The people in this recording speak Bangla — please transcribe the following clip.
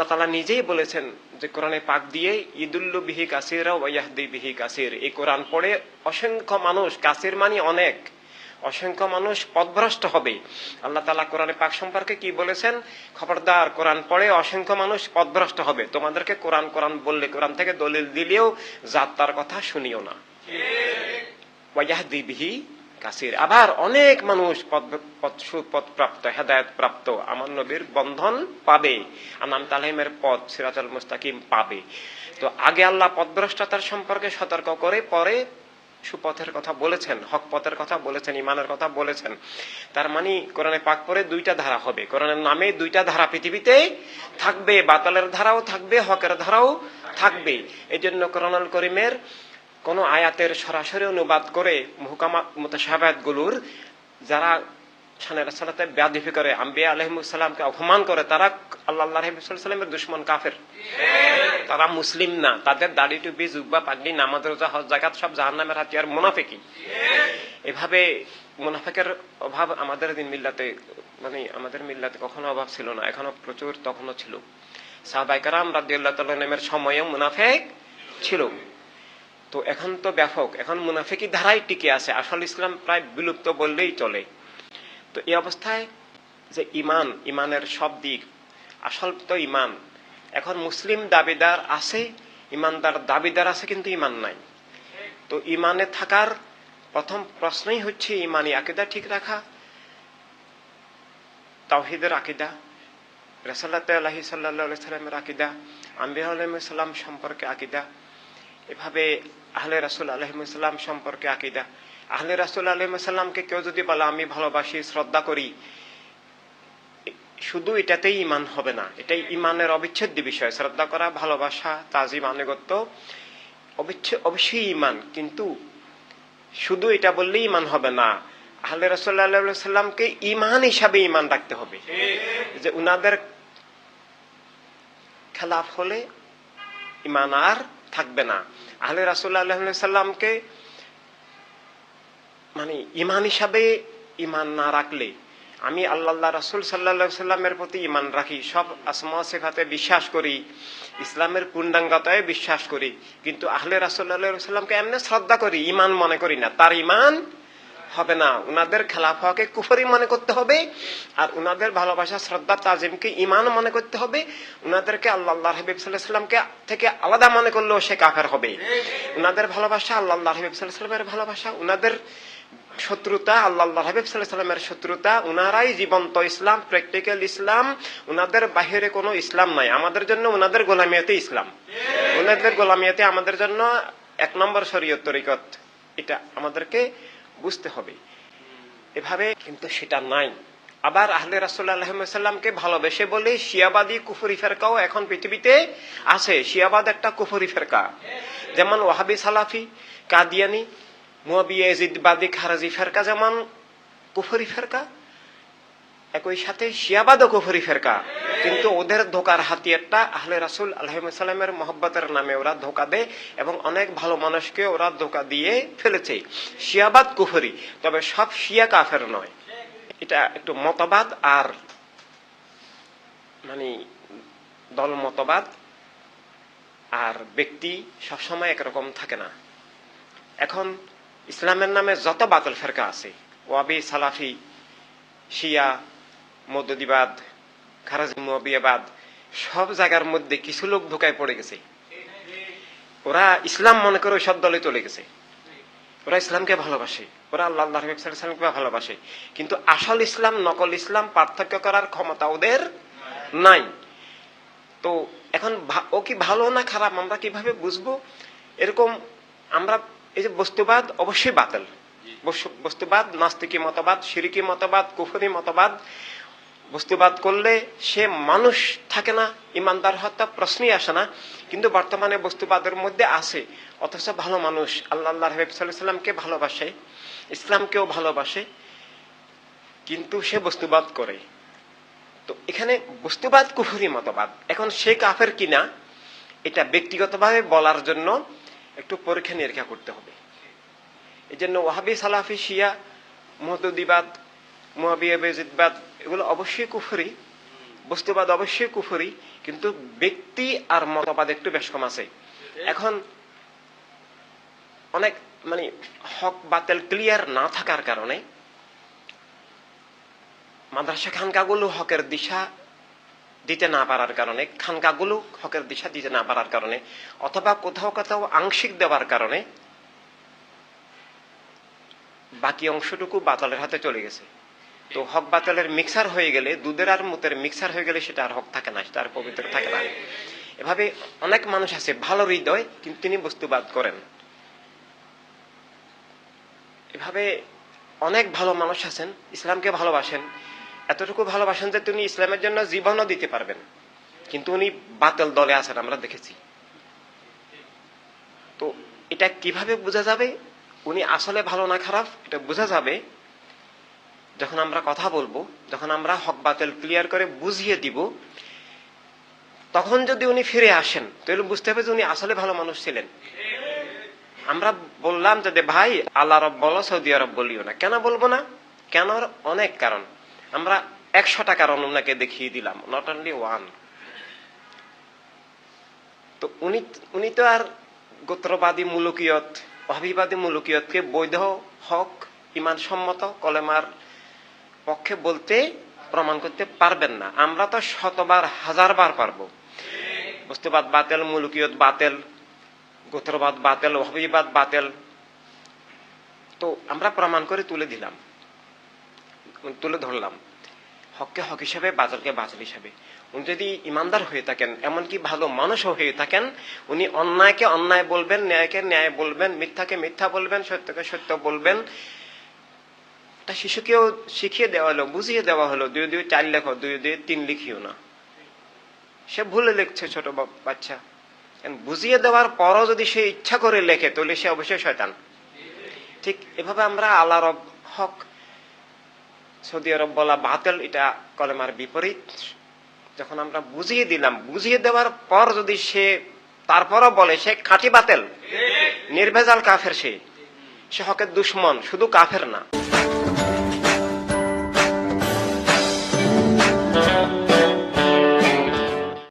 আল্লাহ তালা নিজেই বলেছেন যে কোরআনে পাক দিয়ে ঈদুল্লু বিহি কাসিরা ওয়াহদি বিহি কাসির। এই কোরআন পড়ে অসংখ্য মানুষ কাসির মানে অনেক অসংখ্য মানুষ পথভ্রষ্ট হবে। আল্লাহ তালা কোরআনে পাক সম্পর্কে কি বলেছেন? খবরদার কোরআন পড়ে অসংখ্য মানুষ পথভ্রষ্ট হবে। তোমাদেরকে কোরআন কোরআন বললে কোরআন থেকে দলিল দিলেও যাত্রার কথা শুনিও না। ওয়াহদি বিহি কাসির আবার অনেক মানুষ পদ, পদ- সুপথ প্রাপ্ত হেদায়ত প্রাপ্ত আমার নবীর বন্ধন পাবে, আনাম তালিমের পথ সিরাজুল মুস্তাকিম পাবে। তো আগে আল্লাহ পথভ্রষ্টতার সম্পর্কে সতর্ক করে পরে সুপথের কথা বলেছেন, হক পথের কথা বলেছেন ইমানের কথা বলেছেন। তার মানে কোরআনে পাক পরে দুইটা ধারা হবে। কোরআনের নামে দুইটা ধারা পৃথিবীতে থাকবে, বাতালের ধারাও থাকবে, হকের ধারাও থাকবে। এই জন্য করিমের কোন আয়াতের সরাসরি অনুবাদ করে মুহকামা মুতাসাবাদগুলোর যারা শানের সালাতে ব্যাধিফি করে, আম্বিয়া আলহিমুসাল্লামকে অপমান করে, তারা আল্লাহ সাল্লামের দুশ্মন কাফের। তারা মুসলিম না, তাদের দাড়ি টুপি, জুব্বা, পাগড়ি, নামাজ, রোজা, হজ জাকাত সব জাহান নামের হাতিয়ার মুনাফিকি এভাবে মুনাফেকের অভাব আমাদের দিন মিল্লাতে মানে আমাদের মিল্লাতে কখনো অভাব ছিল না, এখনও প্রচুর তখনও ছিল। সাহবাইকারাম রাদিউল্লাহ তাল্লামের সময়ও মুনাফেক ছিল। তো এখন তো ব্যাপক। এখন মুনাফিকি ধারাই টিকে আছে। আসল ইসলাম প্রায় বিলুপ্ত বললেই চলে। তো এই অবস্থায় যে ইমান ইমানের সব দিক, আসল তো ইমান এখন মুসলিম দাবিদার আছে ইমানদার দাবিদার আছে, কিন্তু ইমান নাই। তো ইমানে থাকার প্রথম প্রশ্নই হচ্ছে ইমানি আকিদা ঠিক রাখা, তাওহিদের আকিদা রসাল্লাহ সাল্লাহ সাল্লামের আকিদা, আম্বিয়া আলহিসাল্লাম সম্পর্কে আকিদা। এভাবে আহলে রাসুল আলহিমসাল্লাম সম্পর্কে আকিদা। আহলে রাসুল আলহিমসাল্লামকে কেউ যদি বলে, আমি ভালোবাসি, শ্রদ্ধা করি, শুধু এটাতেই ইমান হবে না। এটাই ইমানের অবিচ্ছেদ্য বিষয়। শ্রদ্ধা করা, ভালোবাসা, তাজিম, আনুগত্য অবশ্যই ইমান কিন্তু শুধু এটা বললেই ইমান হবে না। আহলে রাসুল্লাহ সাল্লামকে ইমান হিসাবে ইমান রাখতে হবে। যে উনাদের খেলাফ হলে ইমান আর থাকবে না। আহলে রাসুল্লাহ সাল্লামকে মানে ইমান হিসাবে ইমান না রাখলে, আমি আল্লাহ রাসুল সাল্লা সাল্লামের প্রতি ইমান রাখি, সব আসমা সেফাতে বিশ্বাস করি, ইসলামের পূর্ণাঙ্গতায় বিশ্বাস করি, কিন্তু আহলে রাসুল্লাহ সাল্লামকে এমনি শ্রদ্ধা করি ইমান মনে করি না। তার ইমান হবে না। উনাদের খেলাফ হওয়াকে কুফরি মনে করতে হবে আর উনাদের ভালোবাসা, শ্রদ্ধা, তাজিমকে ইমান মনে করতে হবে। উনাদেরকে আল্লাহ হাবিব সাল্লাহ সাল্লামকে থেকে আলাদা মনে করলেও সে কাফের হবে। উনাদের ভালোবাসা আল্লাহ হাবিব সাল্লাহ সাল্লামের ভালোবাসা, উনাদের শত্রুতা আল্লাহ হাবিব সাল্লাহ সাল্লামের শত্রুতা, উনারাই জীবন্ত ইসলাম, প্র্যাকটিক্যাল ইসলাম, উনাদের বাহিরে কোনো ইসলাম নাই। আমাদের জন্য উনাদের গোলামিয়াতে ইসলাম। উনাদের গোলামিয়াতে আমাদের জন্য এক নম্বর শরীয়ত তরিকত। এটা আমাদেরকে বুঝতে হবে। এভাবে কিন্তু সেটা নাই। আবার আহলে রাসুল্লাহামকে ভালোবেসে বলে, শিয়াবাদী কুফুরি ফেরকাও এখন পৃথিবীতে আছে। শিয়াবাদ একটা কুফুরি ফেরকা। যেমন ওয়াহাবি সালাফি, কাদিয়ানি মুয়াবিয়াজিদবাদী খারাজি ফেরকা যেমন কুফুরি ফেরকা, একই সাথে শিয়াবাদও কুফুরি ফেরকা। কিন্তু ওদের ধোকার হাতিয়ারটা আহলে রাসুল আলহামের মহব্বতের নামে ওরা ধোকা দেয় এবং অনেক ভালো মানুষকে ওরা ধোকা দিয়ে ফেলেছে। শিয়াবাদ কুফরি, তবে সব শিয়া কাফের নয়। এটা একটু মতবাদ আর মানে দল মতবাদ আর ব্যক্তি সবসময় একরকম থাকে না। এখন ইসলামের নামে যত বাতল ফেরকা আছে, ওয়াবি সালাফি, শিয়া মদ্যদিবাদ খারাজ সব জায়গার মধ্যে কিছু লোক ধোকায় পড়ে গেছে। ওরা ইসলাম মনে করে সব দলে চলে গেছে। ওরা ইসলামকে ভালোবাসে। ওরা আল্লাহ সাল্লামকে ভালোবাসে। কিন্তু আসল ইসলাম, নকল ইসলাম, পার্থক্য করার ক্ষমতা ওদের নাই। তো এখন ও কি ভালো না খারাপ, আমরা কীভাবে বুঝব? এরকম আমরা এই যে বস্তুবাদ অবশ্যই বাতিল। বস্তুবাদ, নাস্তিকি মতবাদ, সিরিকি মতবাদ, কুফরি মতবাদ বস্তুবাদ করলে সে মানুষ থাকে না, ইমানদার হত্যা প্রশ্নই আসে না। কিন্তু বর্তমানে বস্তুবাদের মধ্যে আছে। অথচ ভালো মানুষ, আল্লাহ আল্লাহ হাবিব সাল্লামকে ভালোবাসে, ইসলামকেও ভালোবাসে, কিন্তু সে বস্তুবাদ করে। তো এখানে বস্তুবাদ কুফুরি মতবাদ। এখন সে কাফের কিনা, এটা ব্যক্তিগতভাবে বলার জন্য একটু পরীক্ষা নিরীক্ষা করতে হবে। এই জন্য ওয়াহাবি সালাফি শিয়া মহদুদিবাদ এগুলো অবশ্যই কুফরি। বস্তুবাদ অবশ্যই কুফরি, কিন্তু ব্যক্তি আর মতবাদ একটু বেশ কম আছে। এখন অনেক মানে হক বাতেল ক্লিয়ার না থাকার কারণে মাদ্রাসা খানকাগুলো হকের দিশা দিতে না পারার কারণে, খানকাগুলো হকের দিশা দিতে না পারার কারণে, অথবা কোথাও কোথাও আংশিক দেওয়ার কারণে বাকি অংশটুকু বাতালের হাতে চলে গেছে। তো হক বাতালের মিক্সার হয়ে গেলে, দুধের আর মুতের মিক্সার হয়ে গেলে সেটা আর হক থাকে না, সেটা আর পবিত্র থাকে না। এভাবে অনেক মানুষ আছে, ভালো হৃদয়, কিন্তু তিনি বস্তুবাদ করেন। এভাবে অনেক ভালো মানুষ আছেন, ইসলামকে ভালোবাসেন। এতটুকু ভালোবাসেন যে তিনি ইসলামের জন্য জীবনও দিতে পারবেন। কিন্তু উনি বাতিল দলে আছেন, আমরা দেখেছি। তো এটা কীভাবে বোঝা যাবে? উনি আসলে ভালো না খারাপ, এটা বোঝা যাবে যখন আমরা কথা বলব, যখন আমরা হক বাতিল ক্লিয়ার করে বুঝিয়ে দিব, তখন যদি উনি ফিরে আসেন, তাহলে বুঝতে হবে যে উনি আসলে ভালো মানুষ ছিলেন। আমরা বললাম যে ভাই, আল্লাহ রব বলো, সৌদি আরব বলিও না। কেন বলব না? কেন অনেক কারণ। আমরা একশোটা কারণ ওনাকে দেখিয়ে দিলাম নট অনলি ওয়ান তো উনি উনি তো আর গোত্রবাদী মুলুকিয়ত, অভিবাদী মুলুকিয়তকে বৈধ হক ইমান সম্মত কলেমার পক্ষে বলতে প্রমাণ করতে পারবেন না। আমরা তো শতবার, হাজারবার পারব। বস্তুবাদ বাতেল, মুলুকিয়ত বাতেল, গোত্রবাদ বাতেল অভিবাদ বাতেল। তো আমরা প্রমাণ করে তুলে দিলাম। তুলে ধরলাম। হককে হক হিসাবে বাজারকে বাজার হিসাবে। উনি যদি ইমানদার হয়ে থাকেন, এমনকি ভালো মানুষও হয়ে থাকেন, উনি অন্যায়কে অন্যায় বলবেন, ন্যায়কে ন্যায় বলবেন, মিথ্যাকে মিথ্যা বলবেন, সত্যকে সত্য বলবেন তা শিশুকেও শিখিয়ে দেওয়া হলো, বুঝিয়ে দেওয়া হলো, দুই দুই চার লেখো, দুই দুই তিন লিখিও না। সে ভুলে লিখছে ছোট বাচ্চা। বুঝিয়ে দেওয়ার পরও যদি সে ইচ্ছা করে লেখে, তাহলে সে অবশ্যই শয়তান। ঠিক এভাবে আমরা আল্লাহ রব হক, সৌদি আরব বলা বাতিল, এটা কলেমার বিপরীত। যখন আমরা বুঝিয়ে দিলাম, বুঝিয়ে দেওয়ার পর যদি সে তারপরও বলে, সে খাঁটি বাতেল। নির্ভেজাল কাফের সে। সে হকের দুশ্মন, শুধু কাফের না।